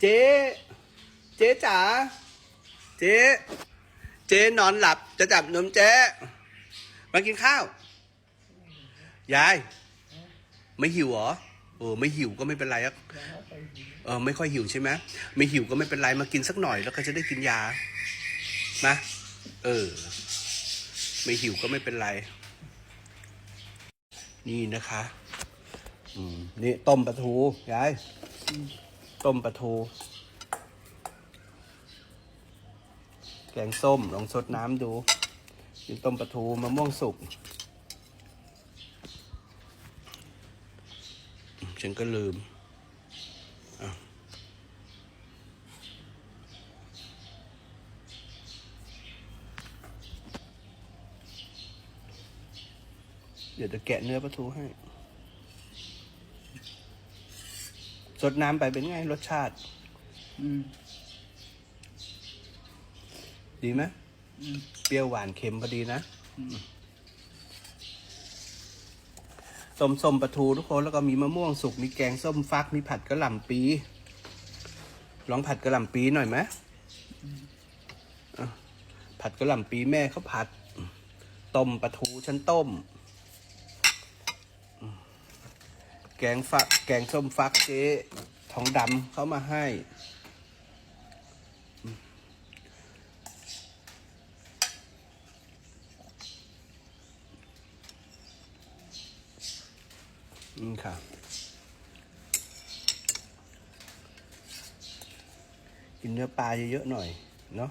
เจ๊ เจ๊จ๋า เจ๊ เจ๊นอนหลับจะจับนมเจ๊ มากินข้าว ยาย ไม่หิวเหรอ เออ ไม่หิวก็ไม่เป็นไรอะเออ ไม่ค่อยหิวใช่ไหมไม่หิวก็ไม่เป็นไรมากินสักหน่อยแล้วก็จะได้กินยามาเออ ไม่หิวก็ไม่เป็นไร นี่นะคะ อืม นี่ต้มปลาทูยาย ต้มปลาทู แกงส้มลองสดน้ำดูกินต้มปลาทูมะม่วงสุกฉันก็ลืมเดี๋ยวจะแกะเนื้อปลาทูให้ สดน้ำไปเป็นไงรสชาติ อืมดีไหมอืมเปรี้ยวหวานเค็มพอดีนะต้มส้มปลาทูทุกคนแล้วก็มีมะม่วงสุกมีแกงส้มฟักมีผัดกระหล่ำปี ลองผัดกระหล่ำปีหน่อยไหมอะผัดกระหล่ำปีแม่เขาผัด ต้มปลาทูฉันต้ม แกงฟัก แกงส้มฟักเจ๊ทองดำเขามาให้อืมค่ะ กินเนื้อปลาเยอะๆหน่อย เนาะ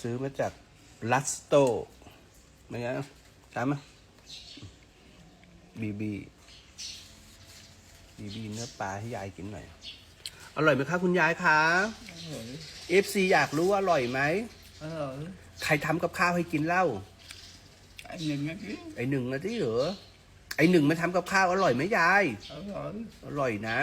ซื้อมาจากลัสโตไม่งั้นตามมา บีบีบีบีเนื้อปลาให้ยายกินหน่อย อร่อยไหมคะคุณยายคะอร่อยเอฟซีอยากรู้ว่าอร่อยไหมอร่อยใครทำกับข้าวให้กินเล่า ไอ้หนึ่งนาทีไอหนึ่งนะที่เหรอไอหนึ่งมาทำกับข้าวอร่อยไหมยาย อร่อยอร่อยนะ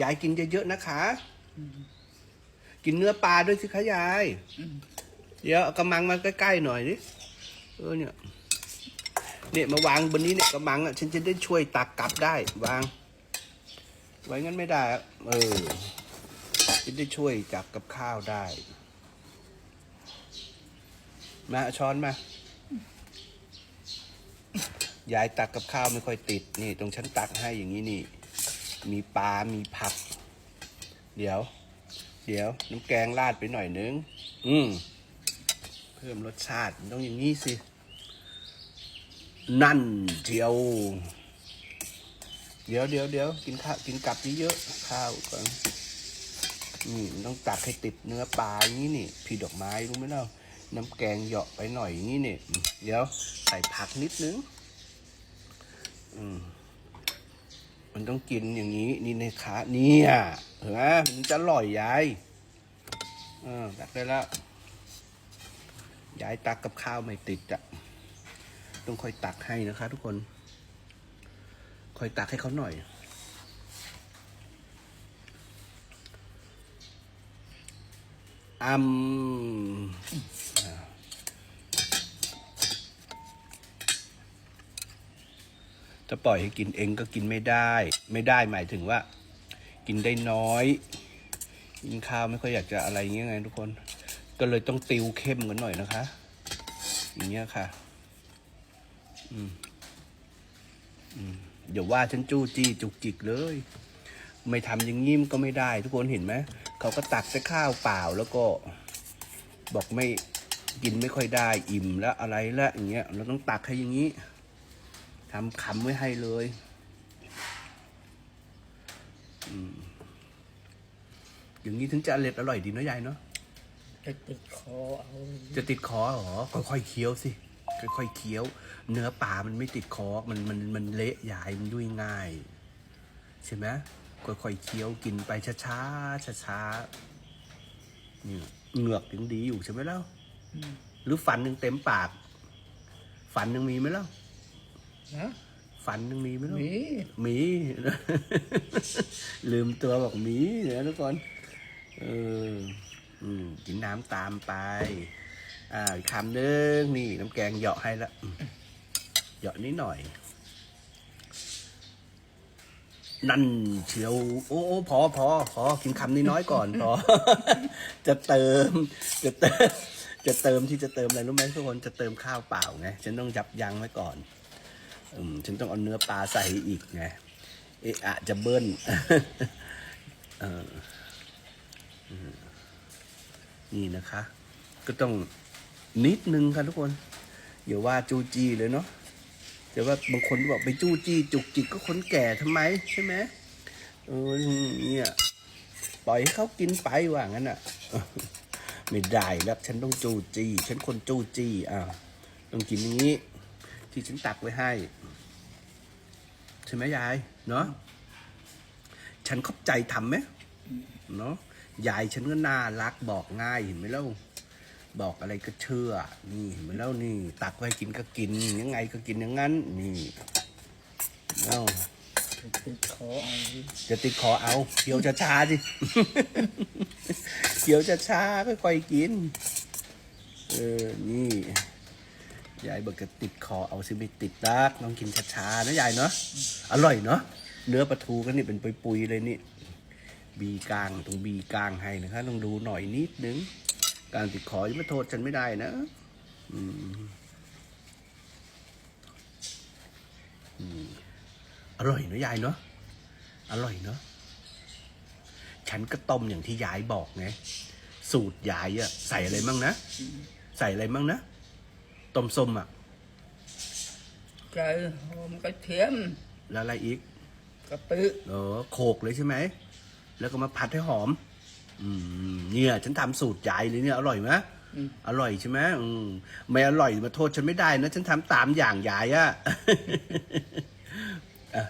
ยายกินเยอะๆนะคะ กินเนื้อปลาด้วยสิคะยาย อืม เดี๋ยวเอากระมังมาใกล้ๆหน่อยดิเออเนี่ยเนี่ยมาวางบนนี้เนี่ยกระมังอะฉันจะได้ช่วยตักกลับได้วาง ไว้งั้นไม่ได้เออจะได้ช่วยจับกับข้าวได้ มาช้อนมายายตักกับข้าวไม่ค่อยติดนี่ ตรงฉันตักให้อย่างนี้นี่ มีปลา มีผัก เดี๋ยว เดี๋ยว น้ำแกงราดไปหน่อยนึง อืม พิ่มรสชาติต้องอย่างนี้สิ นั่นเดียว เดี๋ยวเดี๋ยวเดี๋ยวกินข้าวกินกับเยอะๆข้าวก่อนนี่มันต้องตักให้ติดเนื้อปลาอย่างนี้นี่พี่ดอกไม้รู้ไหมเล่าน้ำแกงเหยาะไปหน่อยอย่างนี้นี่เดี๋ยวใส่ผักนิดนึงอืมมันต้องกินอย่างนี้นี่ในขาเนี่ยเห็นไหมมันจะอร่อยยายเออตักได้แล้ว ยายตักกับข้าวไม่ติดอะต้องคอยตักให้นะคะ ทุกคน คอยตักให้เขาหน่อย อืมอ่าถ้าปล่อยให้กินเองก็กินไม่ได้ ไม่ได้หมายถึงว่า กินได้น้อย กินข้าวไม่ค่อยอยากจะอะไรเงี้ยไงทุกคน ก็เลยต้องติวเข้มกันหน่อยนะคะ อย่างเงี้ยค่ะ อืมอืมเดี๋ยวว่าฉันจู้จี้จุกจิกเลย ไม่ทำอย่างงี้มก็ไม่ได้ ทุกคนเห็นไหมเขาก็ตักแต่ข้าวเปล่าแล้วก็ บอกไม่กินไม่ค่อยได้อิ่มแล้วอะไรแล้วอย่างเงี้ยเราต้องตักให้อย่างนี้ทำคำไว้ให้เลยอืมอย่างนี้ถึงจะอร่อยอร่อยดีเนาะยายเนาะ จะติดคอเอาจะติดคอเหรอ ค่อยๆเคี้ยวสิ ค่อยๆเคี้ยว เนื้อปลามันไม่ติดคอ มันมันมันเละยายมันยุ่ยง่าย ใช่ไหมค่อยๆเคี้ยวกินไปช้าๆช้าๆนี่เหงือกยังดีอยู่ใช่ไหมเล่าอืมหรือฟันยังเต็มปาก ฟันยังมีไหมเล่านะฟันยังมีไหมเล่ามีหมีลืมตัวบอกหมีเดี๋ยวทุกคนเออ อืมกินน้ำตามไป อ่าอีกคำนึงนี่น้ำแกงเหยาะให้ละเหยาะนิดหน่อย นั่นเชียว โอ้พอพอพอกินคำนี้น้อยก่อนพอ จะเติม จะเติม จะเติมที่จะเติมอะไรรู้ไหมทุกคนจะเติมข้าวเปล่าไงฉันต้องยับยั้งไว้ก่อน อืม ฉันต้องเอาเนื้อปลาใส่อีกไงเอะอะจะเบิ้ลเออ นี่นะคะ ก็ต้องนิดนึงค่ะทุกคนอย่าว่าจูจีเลยเนาะแต่ว่าบางคนบอกไปจู้จี้จุกจิกก็คนแก่ทำไมใช่ไหมเออเนี่ย ปล่อยให้เขากินไปว่างั้นอะไม่ได้แล้วฉันต้องจูจี้ฉันคนจูจี้อะต้องกินนี้ ที่ฉันตักไว้ให้ ใช่ไหมยาย เนาะฉันเข้าใจทำไหมเนาะ ยายฉันก็น่ารักบอกง่ายเห็นไหมเล่าบอกอะไรก็เชื่อ นี่เห็นไหมเล่านี่ ตักไว้กินก็กินยังไงก็กินอย่างนั้น นี่เอ้าติดคอเอาดิจะติดคอเอาเคี้ยวช้าๆสิเคี้ยวช้าๆค่อยๆกิน เออ นี่ยายบอกจะติดคอเอาสิไม่ติดดักต้องกินช้าๆนะยายเนาะอร่อยเนาะเนื้อปลาทูก็นี่เป็นปุยๆเลยนี่ บีกลางตรงบีกลางให้นะคะต้องดูหน่อยนิดนึง การติดคอจะมาโทษฉันไม่ได้นะอืมอืมอร่อยเนอะยายเนาะอร่อยเนาะฉันก็ต้มอย่างที่ยายบอกไงสูตรยายอะใส่อะไรมั่งนะใส่อะไรมั่งนะต้มส้มอะใจหอมกระเทียมแล้วอะไรอีกกะปิเออโขกเลยใช่ไหม แล้วก็มาผัดให้หอม อืม เนี่ย ฉันทำสูตรยายเลยเนี่ยอร่อยไหมอืมอร่อยใช่ไหมอืมไม่อร่อยมาโทษฉันไม่ได้นะฉันทำตามอย่างยายอะอะ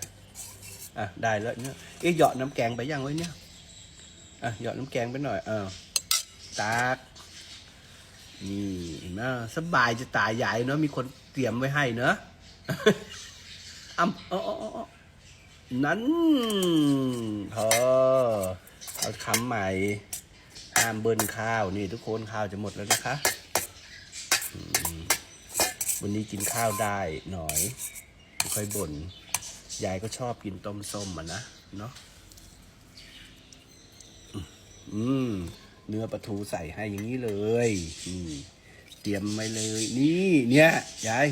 อะได้แล้วเนี่ยเอ๊ะเหยาะน้ำแกงไปยังไว้เนี่ยอะเหยาะน้ำแกงไปหน่อยเออตากนี่เห็นไหมสบายจะตายยายเนาะมีคนเตรียมไว้ให้เนาะอ้ำอ๋ออ๋ออ๋อ นั้นพอเอาคำใหม่ห้ามเบิ้ลข้าวนี่ทุกคนข้าวจะหมดแล้วนะคะ วันนี้กินข้าวได้หน่อยไม่ค่อยบ่นยายก็ชอบกินต้มส้มอะนะเนาะอืม เนื้อปลาทูใส่ให้อย่างนี้เลยอืมเตรียมไว้เลย นี่ เนี่ยยาย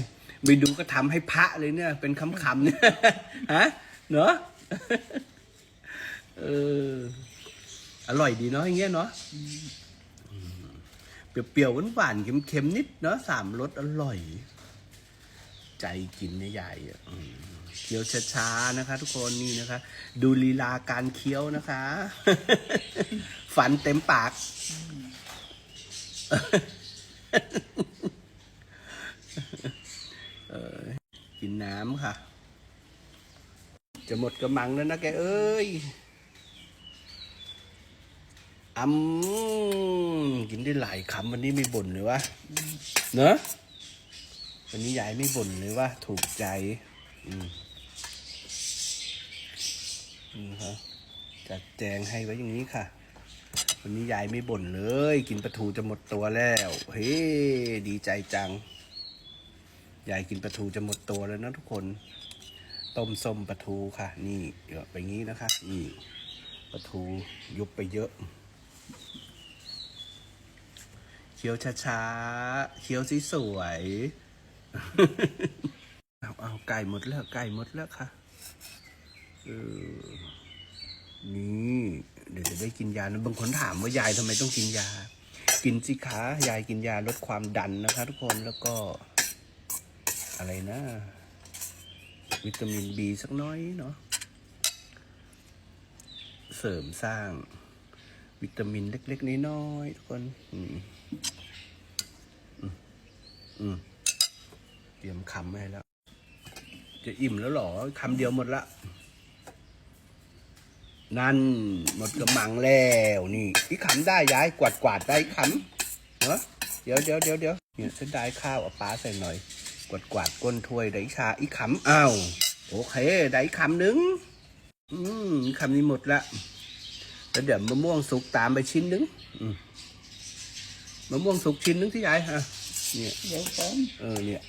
ไปดูก็ทำให้พระเลยเนี่ย เป็นคำๆเนี่ยฮะ เนาะเอออร่อยดีเนาะอย่างเงี้ยเนาะเปรี้ยวๆหวานๆเค็มๆนิดเนาะสามรสอร่อย ใจกินใหญ่เคี้ยวช้าๆนะคะ ทุกคนนี่นะคะ ดูลีลาการเคี้ยวนะคะ ฝันเต็มปาก กินน้ำค่ะ จะหมดกระมังแล้วนะแกเอ้ยอืมกินได้หลายคำวันนี้ไม่บ่นเลยวะเนอะวันนี้ยายไม่บ่นเลยว่าถูกใจ อืมนี่ครับจัดแจงให้ไว้อย่างนี้ค่ะ วันนี้ยายไม่บ่นเลย กินปลาทูจะหมดตัวแล้ว เฮ้ดีใจจัง ยายกินปลาทูจะหมดตัวแล้วนะทุกคน ต้มส้มปลาทูค่ะ นี่เดี๋ยวไปงี้นะคะนี่ปลาทูยุบไปเยอะเคี้ยวช้าๆเคี้ยวสสวยเอาเอาไก่หมดแล้วไก่หมดแล้วค่ะออนี่เดี๋ยวจะได้กินยานะบางคนถามว่ายายทำไมต้องกินยา กินสิคะยายกินยาลดความดันนะคะ ทุกคนแล้วก็อะไรนะ วิตามินบีสักน้อยเนาะเสริมสร้าง วิตามินเล็ก ๆ น้อยๆทุกคนอืมอืมอืมเตรียมคำไว้ให้แล้ว จะอิ่มแล้วหรอคำเดียวหมดละ นั่นหมดกระมังแล้วนี่อีกคำได้ย้ายกวาดกวาดๆได้อีกคำเนาะเดี๋ยวเดี๋ยวเดี๋ยวเดี๋ยวเนี่ยฉันได้ข้าวเอาปลาใส่หน่อย กวาดกวาดๆก้นถ้วยได้ชาอีกคำอ้าวโอเค ได้อีกคำหนึ่งอืมคำนี้หมดละแล้วเดี๋ยวมะม่วงสุกตามไปชิ้นหนึ่งอืมมะม่วงสุกชิ้นหนึ่งที่ยายฮะเนี่ยเดี๋ยวก่อนเออเนี่ย